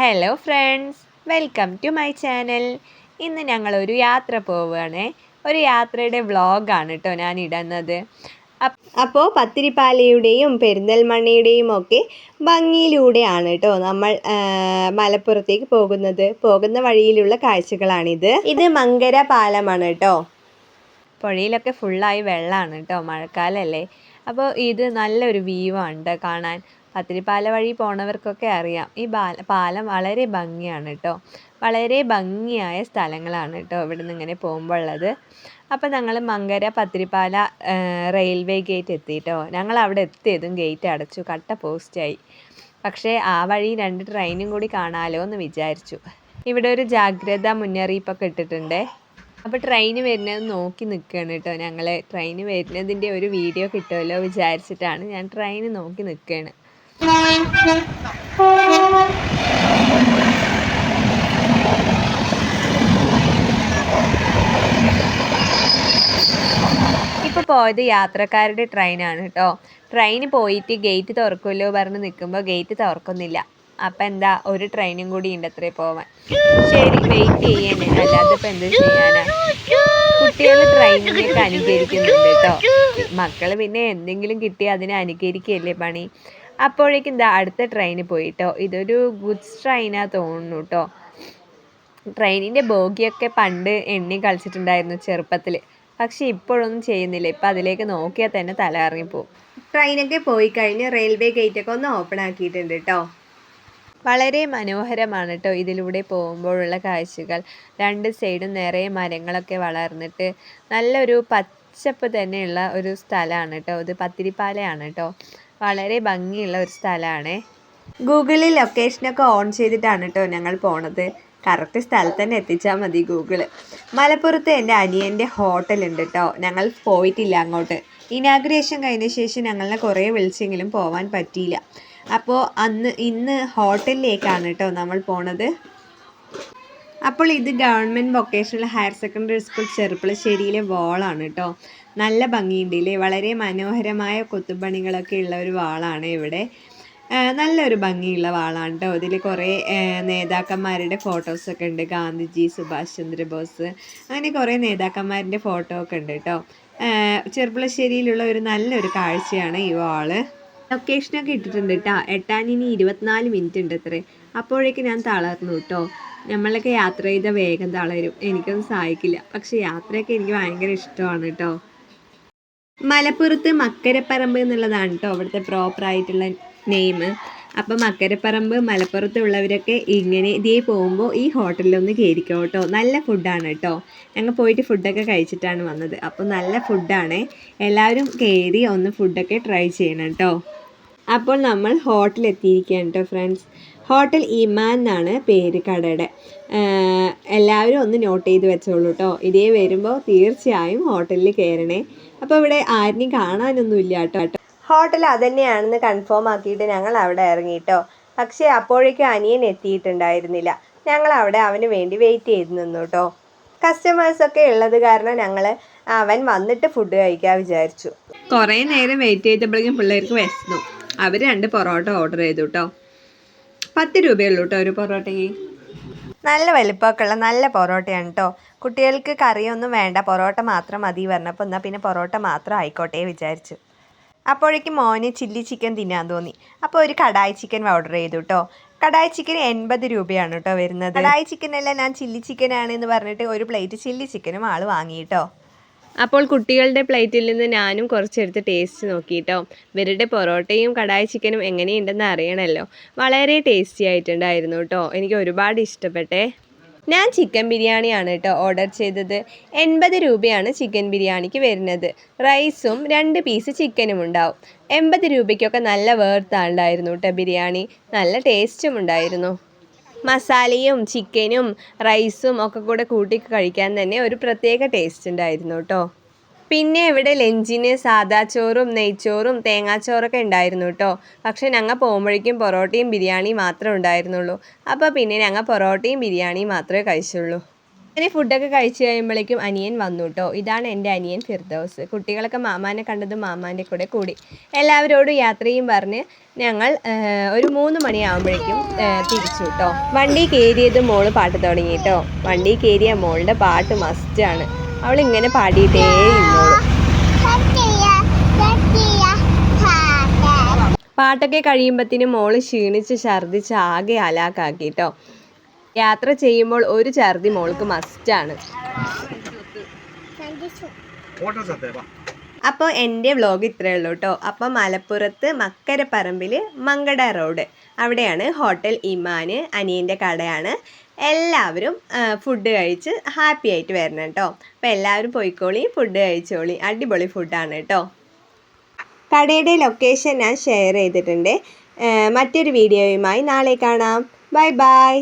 Hello friends welcome to my channel ഇന്ന് ഞങ്ങളൊരു യാത്ര പോവുകയാണ്. ഒരു യാത്രയുടെ വ്ളോഗാണ് കേട്ടോ ഞാൻ ഇടുന്നത് അപ്പോൾ പത്തിരിപ്പാലയുടെയും പെരിന്തൽമണ്ണയുടെയും ഒക്കെ ഭംഗിയിലൂടെയാണ് കേട്ടോ നമ്മൾ മലപ്പുറത്തേക്ക് പോകുന്നത്. പോകുന്ന വഴിയിലുള്ള കാഴ്ചകളാണിത്. ഇത് മങ്കര പാലമാണ് കേട്ടോ പുഴയിലൊക്കെ ഫുള്ളായി വെള്ളമാണ് കേട്ടോ മഴക്കാലമല്ലേ അപ്പോൾ ഇത് നല്ലൊരു വ്യൂ ആണ് കാണാൻ. പത്തിരിപ്പാല വഴി പോണവർക്കൊക്കെ അറിയാം. ഈ പാല വളരെ ഭംഗിയാണ് കേട്ടോ വളരെ ഭംഗിയായ സ്ഥലങ്ങളാണ് കേട്ടോ ഇവിടെ നിന്ന് ഇങ്ങനെ പോകുമ്പോൾ ഉള്ളത് അപ്പോൾ ഞങ്ങൾ മങ്കര പത്തിരിപ്പാല റെയിൽവേ ഗേറ്റ് എത്തി കേട്ടോ ഞങ്ങൾ അവിടെ എത്തിയതും ഗേറ്റ് അടച്ചു കട്ട പോസ്റ്റായി. പക്ഷേ ആ വഴി രണ്ട് ട്രെയിനും കൂടി കാണാലോ എന്ന് വിചാരിച്ചു. ഇവിടെ ഒരു ജാഗ്രതാ മുന്നറിയിപ്പൊക്കെ ഇട്ടിട്ടുണ്ടേ. അപ്പോൾ ട്രെയിന് വരുന്നത് നോക്കി നിൽക്കുകയാണ് കേട്ടോ ഞങ്ങൾ ട്രെയിന് വരുന്നതിന്റെ ഒരു വീഡിയോ കിട്ടുമല്ലോ വിചാരിച്ചിട്ടാണ് ഞാൻ ട്രെയിന് നോക്കി നിൽക്കുകയാണ് ഇപ്പോൾ പോയത് യാത്രക്കാരുടെ ട്രെയിനാണ് കേട്ടോ ട്രെയിൻ പോയിട്ട് ഗേറ്റ് തുറക്കുമല്ലോ പറഞ്ഞ് നിൽക്കുമ്പോൾ ഗേറ്റ് തുറക്കുന്നില്ല. അപ്പം എന്താ ഒരു ട്രെയിനും കൂടി ഉണ്ട് അത്രേ പോവാൻ. ശരി വെയിറ്റ് ചെയ്യണേ. അല്ലാതെ ഇപ്പം എന്ത് ചെയ്യാനാ? കുട്ടികൾ ട്രെയിനിലേക്ക് അനുകരിക്കുന്നുണ്ട് കേട്ടോ മക്കൾ പിന്നെ എന്തെങ്കിലും കിട്ടിയാൽ അതിനെ അനുകരിക്കുകയല്ലേ പണി? അപ്പോഴേക്കും ഇതാ അടുത്ത ട്രെയിനിൽ പോയിട്ടോ. ഇതൊരു ഗുഡ്സ് ട്രെയിനാ തോന്നുന്നു കേട്ടോ ട്രെയിനിന്റെ ബോഗിയൊക്കെ പണ്ട് എണ്ണി കളിച്ചിട്ടുണ്ടായിരുന്നു ചെറുപ്പത്തിൽ പക്ഷെ ഇപ്പോഴൊന്നും ചെയ്യുന്നില്ല. ഇപ്പം അതിലേക്ക് നോക്കിയാൽ തന്നെ തല ഇറങ്ങിപ്പോവും ട്രെയിനൊക്കെ പോയി കഴിഞ്ഞ് റെയിൽവേ ഗേറ്റൊക്കെ ഒന്ന് ഓപ്പൺ ആക്കിയിട്ടുണ്ട് കേട്ടോ വളരെ മനോഹരമാണ് കേട്ടോ ഇതിലൂടെ പോകുമ്പോഴുള്ള കാഴ്ചകൾ. രണ്ട് സൈഡും നിറയെ മരങ്ങളൊക്കെ വളർന്നിട്ട് നല്ലൊരു പച്ചപ്പ് തന്നെയുള്ള ഒരു സ്ഥലമാണ് കേട്ടോ ഇത് പത്തിരിപ്പാലയാണ് കേട്ടോ വളരെ ഭംഗിയുള്ള ഒരു സ്ഥലമാണ്. ഗൂഗിളിൽ ലൊക്കേഷനൊക്കെ ഓൺ ചെയ്തിട്ടാണ് കേട്ടോ ഞങ്ങൾ പോണത്. കറക്റ്റ് സ്ഥലത്ത് തന്നെ എത്തിച്ചാൽ മതി ഗൂഗിൾ. മലപ്പുറത്ത് എന്റെ അനിയന്റെ ഹോട്ടലുണ്ട് കേട്ടോ ഞങ്ങൾ പോയിട്ടില്ല അങ്ങോട്ട്. ഇനാഗ്രേഷൻ കഴിഞ്ഞ ശേഷം ഞങ്ങളെ കുറേ വിളിച്ചെങ്കിലും പോവാൻ പറ്റിയില്ല. അപ്പോൾ അന്ന് ഇന്ന് ഹോട്ടലിലേക്കാണ് കേട്ടോ നമ്മൾ പോണത്. അപ്പോൾ ഇത് government vocational higher secondary school ചെറുപ്പളശ്ശേരിയിലെ വോളാണ് കേട്ടോ നല്ല ഭംഗിയുണ്ട് ഇല്ലേ? വളരെ മനോഹരമായ കൊത്തുപണികളൊക്കെ ഉള്ള ഒരു വാളാണ് ഇവിടെ. നല്ലൊരു ഭംഗിയുള്ള വാളാണ് കേട്ടോ ഇതിൽ കുറേ നേതാക്കന്മാരുടെ ഫോട്ടോസൊക്കെ ഉണ്ട്. ഗാന്ധിജി സുഭാഷ് ചന്ദ്രബോസ് അങ്ങനെ കുറേ നേതാക്കന്മാരുടെ ഫോട്ടോ ഒക്കെ ഉണ്ട് കേട്ടോ ചെറുപ്പുളശ്ശേരിയിലുള്ള ഒരു നല്ലൊരു കാഴ്ചയാണ് ഈ വാൾ. ലൊക്കേഷനൊക്കെ ഇട്ടിട്ടുണ്ട് കേട്ടോ എട്ടാനിനി ഇരുപത്തിനാല് മിനിറ്റ് ഉണ്ട് അത്രേ. അപ്പോഴേക്ക് ഞാൻ തളർന്നു കേട്ടോ നമ്മളൊക്കെ യാത്ര ചെയ്ത വേഗം തളരും. എനിക്കൊന്നും സഹായിക്കില്ല. പക്ഷെ യാത്രയൊക്കെ എനിക്ക് ഭയങ്കര ഇഷ്ടമാണ് കേട്ടോ മലപ്പുറത്ത് മക്കരപ്പറമ്പ് എന്നുള്ളതാണ് കേട്ടോ അവിടുത്തെ പ്രോപ്പർ ആയിട്ടുള്ള നെയിം അപ്പം മക്കരപ്പറമ്പ് മലപ്പുറത്തുള്ളവരൊക്കെ ഇങ്ങനെ ഇതേ പോകുമ്പോൾ ഈ ഹോട്ടലിലൊന്ന് കയറിക്കോ കേട്ടോ നല്ല ഫുഡാണ് കേട്ടോ ഞങ്ങൾ പോയിട്ട് ഫുഡൊക്കെ കഴിച്ചിട്ടാണ് വന്നത്. അപ്പോൾ നല്ല ഫുഡാണ് എല്ലാവരും കയറി ഒന്ന് ഫുഡൊക്കെ ട്രൈ ചെയ്യണം കേട്ടോ അപ്പോൾ നമ്മൾ ഹോട്ടലിൽ എത്തിയിരിക്കുകയാണ് കേട്ടോ ഫ്രണ്ട്സ് ഹോട്ടൽ ഇമാൻ എന്നാണ് പേര് കടയുടെ. എല്ലാവരും ഒന്ന് നോട്ട് ചെയ്ത് വെച്ചോളൂ കേട്ടോ ഇതേ വരുമ്പോൾ തീർച്ചയായും ഹോട്ടലിൽ കയറണേ അപ്പോൾ ഇവിടെ ആരെയും കാണാനൊന്നുമില്ല കേട്ടോ. ഹോട്ടൽ അതന്നെയാണെന്ന് കൺഫേം ആക്കിയിട്ട് ഞങ്ങൾ അവിടെ ഇറങ്ങിയിട്ടോ പക്ഷെ പക്ഷേ അപ്പോഴേക്കും അനിയൻ എത്തിയിട്ടുണ്ടായിരുന്നില്ല. ഞങ്ങൾ അവിടെ അവന് വേണ്ടി വെയിറ്റ് ചെയ്ത് നിന്നു കേട്ടോ കസ്റ്റമേഴ്സൊക്കെ ഉള്ളത് കാരണം ഞങ്ങൾ അവൻ വന്നിട്ട് ഫുഡ് കഴിക്കാൻ വിചാരിച്ചു. കുറേ നേരം വെയിറ്റ് ചെയ്തപ്പോഴേക്കും പിള്ളേർക്ക് വിശന്നു. അവർ രണ്ട് പൊറോട്ട ഓർഡർ ചെയ്തു കേട്ടോ പത്ത് രൂപയുള്ളൂ കേട്ടോ ഒരു പൊറോട്ടയ്ക്ക്. നല്ല വലിപ്പമൊക്കെയുള്ള നല്ല പൊറോട്ടയാണ് കേട്ടോ കുട്ടികൾക്ക് കറിയൊന്നും വേണ്ട. പൊറോട്ട മാത്രം മതി പറഞ്ഞപ്പോൾ എന്നാൽ പിന്നെ പൊറോട്ട മാത്രം ആയിക്കോട്ടെ വിചാരിച്ചു. അപ്പോഴേക്കും മോന് ചില്ലി ചിക്കൻ തിന്നാൻ തോന്നി. അപ്പോൾ ഒരു കടായി ചിക്കൻ ഓർഡർ ചെയ്തു കേട്ടോ കടായി ചിക്കൻ എൺപത് രൂപയാണ് കേട്ടോ വരുന്നത്. കടായി ചിക്കൻ അല്ല ഞാൻ ചില്ലി ചിക്കൻ ആണ് എന്ന് പറഞ്ഞിട്ട് ഒരു പ്ലേറ്റ് ചില്ലി ചിക്കനും ആൾ വാങ്ങി കേട്ടോ അപ്പോൾ കുട്ടികളുടെ പ്ലേറ്റിൽ നിന്ന് ഞാനും കുറച്ചെടുത്ത് ടേസ്റ്റ് നോക്കി കേട്ടോ ഇവരുടെ പൊറോട്ടയും കടായി ചിക്കനും എങ്ങനെയുണ്ടെന്ന് അറിയണമല്ലോ വളരെ ടേസ്റ്റി ആയിട്ടുണ്ടായിരുന്നു കേട്ടോ എനിക്ക് ഒരുപാട് ഇഷ്ടപ്പെട്ടേ. ഞാൻ ചിക്കൻ ബിരിയാണിയാണ് കേട്ടോ ഓർഡർ ചെയ്തത്. എൺപത് രൂപയാണ് ചിക്കൻ ബിരിയാണിക്ക് വരുന്നത്. റൈസും രണ്ട് പീസ് ചിക്കനും ഉണ്ടാവും. എൺപത് രൂപയ്ക്കൊക്കെ നല്ല വേർത്താണ്ടായിരുന്നു കേട്ടോ ബിരിയാണി. നല്ല ടേസ്റ്റും ഉണ്ടായിരുന്നു. മസാലയും ചിക്കനും റൈസും ഒക്കെ കൂടെ കൂട്ടി കഴിക്കാൻ തന്നെ ഒരു പ്രത്യേക ടേസ്റ്റ് ഉണ്ടായിരുന്നു കേട്ടോ പിന്നെ ഇവിടെ ലഞ്ചിന് സാദാ ചോറും നെയ്ച്ചോറും തേങ്ങാച്ചോറൊക്കെ ഉണ്ടായിരുന്നു കേട്ടോ പക്ഷെ ഞങ്ങൾ പോകുമ്പോഴേക്കും പൊറോട്ടയും ബിരിയാണിയും മാത്രമേ ഉണ്ടായിരുന്നുള്ളൂ. അപ്പോൾ പിന്നെ ഞങ്ങൾ പൊറോട്ടയും ബിരിയാണിയും മാത്രമേ കഴിച്ചുള്ളൂ. അങ്ങനെ ഫുഡൊക്കെ കഴിച്ചു കഴിയുമ്പോഴേക്കും അനിയൻ വന്നു കേട്ടോ ഇതാണ് എന്റെ അനിയൻ ഫിർദോസ്. കുട്ടികളൊക്കെ മാമാനെ കണ്ടത് മാമാന്റെ കൂടെ കൂടി. എല്ലാവരോടും യാത്രയും പറഞ്ഞ് ഞങ്ങൾ ഒരു മൂന്ന് മണിയാകുമ്പോഴേക്കും തിരിച്ചു കേട്ടോ വണ്ടി കയറിയത് മോൾ പാട്ട് തുടങ്ങി കേട്ടോ വണ്ടി കയറിയ മോളുടെ പാട്ട് മസ്റ്റാണ് അവൾ ഇങ്ങനെ പാടിയിട്ടേ ഇരുന്നോളൂ പാട്ടൊക്കെ കഴിയുമ്പത്തിന് മോൾ ക്ഷീണിച്ച് ഛർദ്ദിച്ച് ആകെ അലാക്കാക്കി കേട്ടോ യാത്ര ചെയ്യുമ്പോൾ ഒരു ഛർദി മോൾക്ക് മസ്റ്റാണ്. അപ്പോൾ എന്റെ വ്ലോഗ് ഇത്രയേ ഉള്ളൂ കേട്ടോ അപ്പോൾ മലപ്പുറത്ത് മക്കരപ്പറമ്പിൽ മങ്കട റോഡ്. അവിടെയാണ് ഹോട്ടൽ ഇമാന് അനിയന്റെ കടയാണ്. എല്ലാവരും ഫുഡ് കഴിച്ച് ഹാപ്പി ആയിട്ട് വരണം കേട്ടോ അപ്പോൾ എല്ലാവരും പോയിക്കോളി ഫുഡ് കഴിച്ചോളി. അടിപൊളി ഫുഡാണ് കേട്ടോ കടയുടെ ലൊക്കേഷൻ ഞാൻ ഷെയർ ചെയ്തിട്ടുണ്ട്. മറ്റൊരു വീഡിയോയുമായി നാളെ കാണാം. Bye bye